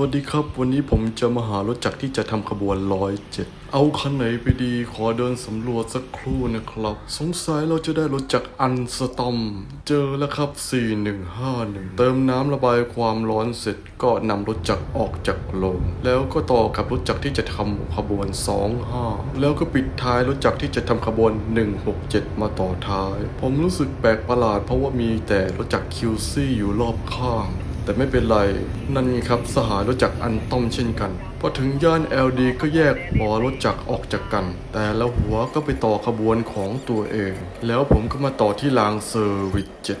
วัสดีครับ วันนี้ผมจะมาหารถจักรที่จะทำขบวนร้อยเจ็ดเอาคันไหนไปดีขอเดินสำรวจสักครู่นะครับ สงสัยเราจะได้รถจักรอันสตอม เจอแล้วครับ 4151 เติมน้ำระบายความร้อนเสร็จก็นำรถจักรออกจากโรงแล้วก็ต่อกับรถจักรที่จะทำขบวน 25 แล้วก็ปิดท้ายรถจักรที่จะทำขบวน 167 มาต่อท้าย ผมรู้สึกแปลกประหลาดเพราะว่ามีแต่รถจักรคิวซี่อยู่รอบข้าง แต่ไม่เป็นไร นั่นไงครับสหายรถจักรอันต้อมเช่นกันพอถึงย่านเอลดีก็แยกหัวรถจักรออกจากกัน แต่ละหัวก็ไปต่อขบวนของตัวเอง แล้วผมก็มาต่อที่รางเซอร์วิสเจ็ด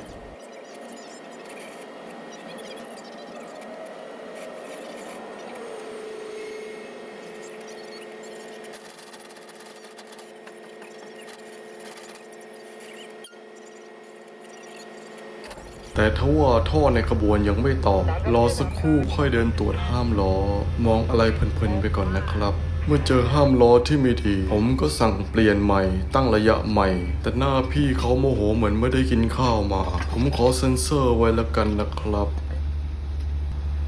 แต่ถ้าว่าท่อในขบวนยังไม่ต่อ รอสักครู่ค่อยเดินตรวจห้ามล้อ มองอะไรเพลินๆไปก่อนนะครับ เมื่อเจอห้ามล้อที่ไม่ดีผมก็สั่งเปลี่ยนใหม่ ตั้งระยะใหม่ แต่หน้าพี่เขาโมโหเหมือนไม่ได้กินข้าวมา ผมขอเซ็นเซอร์ไว้แล้วกันนะครับ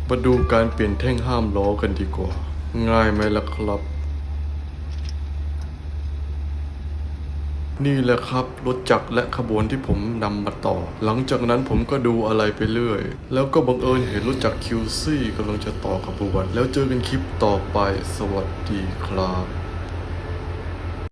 มาดูการเปลี่ยนแท่งห้ามล้อกันดีกว่า ง่ายไหมล่ะครับ นี่แหละครับรถจักรและขบวนที่ผมนำมาต่อ หลังจากนั้นผมก็ดูอะไรไปเรื่อย แล้วก็บังเอิญเห็นรถจักรคิวซี่กำลังจะต่อขบวน แล้วเจอกันคลิปต่อไปสวัสดีครับ